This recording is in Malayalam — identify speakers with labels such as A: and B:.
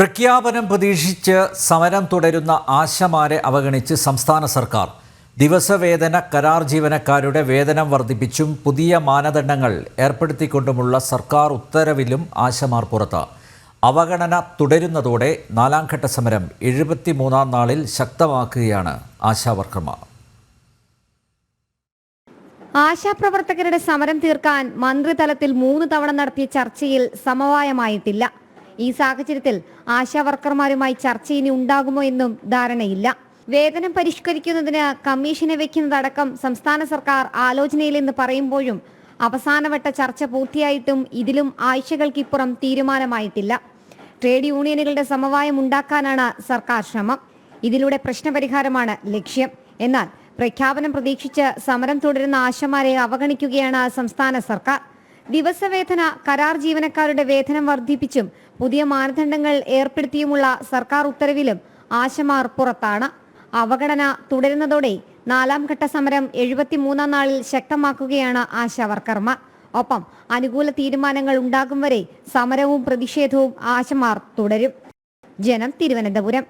A: പ്രഖ്യാപനം പ്രതീക്ഷിച്ച് സമരം തുടരുന്ന ആശമാരെ അവഗണിച്ച് സംസ്ഥാന സർക്കാർ ദിവസവേതന കരാർ ജീവനക്കാരുടെ വേതനം വർദ്ധിപ്പിച്ചും പുതിയ മാനദണ്ഡങ്ങൾ ഏർപ്പെടുത്തിക്കൊണ്ടുമുള്ള സർക്കാർ ഉത്തരവിലും ആശമാർ പുറത്ത്. അവഗണന തുടരുന്നതോടെ നാലാംഘട്ട സമരം എഴുപത്തിമൂന്നാം നാളിൽ ശക്തമാക്കുകയാണ് ആശാവർക്കർമാർ
B: ആശാപ്രവർത്തകരുടെ സമരം തീർക്കാൻ മന്ത്രിതലത്തിൽ മൂന്ന് തവണ നടത്തിയ ചർച്ചയിൽ സമവായമായിട്ടില്ല. ഈ സാഹചര്യത്തിൽ ആശാ വർക്കർമാരുമായി ചർച്ച ഇനി ഉണ്ടാകുമോ എന്നും ധാരണയില്ല. വേതനം പരിഷ്കരിക്കുന്നതിന് കമ്മീഷനെ വെക്കുന്നതടക്കം സംസ്ഥാന സർക്കാർ ആലോചനയിലെന്ന് പറയുമ്പോഴും അവസാനവട്ട ചർച്ച പൂർത്തിയായിട്ടും ഇതിലും ആഴ്ചകൾക്കിപ്പുറം തീരുമാനമായിട്ടില്ല. ട്രേഡ് യൂണിയനുകളുടെ സമവായം ഉണ്ടാക്കാനാണ് സർക്കാർ ശ്രമം. ഇതിലൂടെ പ്രശ്നപരിഹാരമാണ് ലക്ഷ്യം. എന്നാൽ പ്രഖ്യാപനം പ്രതീക്ഷിച്ച് സമരം തുടരുന്ന ആശമാരെ അവഗണിക്കുകയാണ് സംസ്ഥാന സർക്കാർ. ദിവസവേതന കരാർ ജീവനക്കാരുടെ വേതനം വർദ്ധിപ്പിച്ചും പുതിയ മാനദണ്ഡങ്ങൾ ഏർപ്പെടുത്തിയുമുള്ള സർക്കാർ ഉത്തരവിലും ആശമാർ പുറത്താണ്. അവഗണന തുടരുന്നതോടെ നാലാം ഘട്ട സമരം എഴുപത്തിമൂന്നാം നാളിൽ ശക്തമാക്കുകയാണ് ആശാവർക്കർമാർ ഒപ്പം അനുകൂല തീരുമാനങ്ങൾ ഉണ്ടാകും വരെ സമരവും പ്രതിഷേധവും ആശമാർ തുടരും. ജനം തിരുവനന്തപുരം.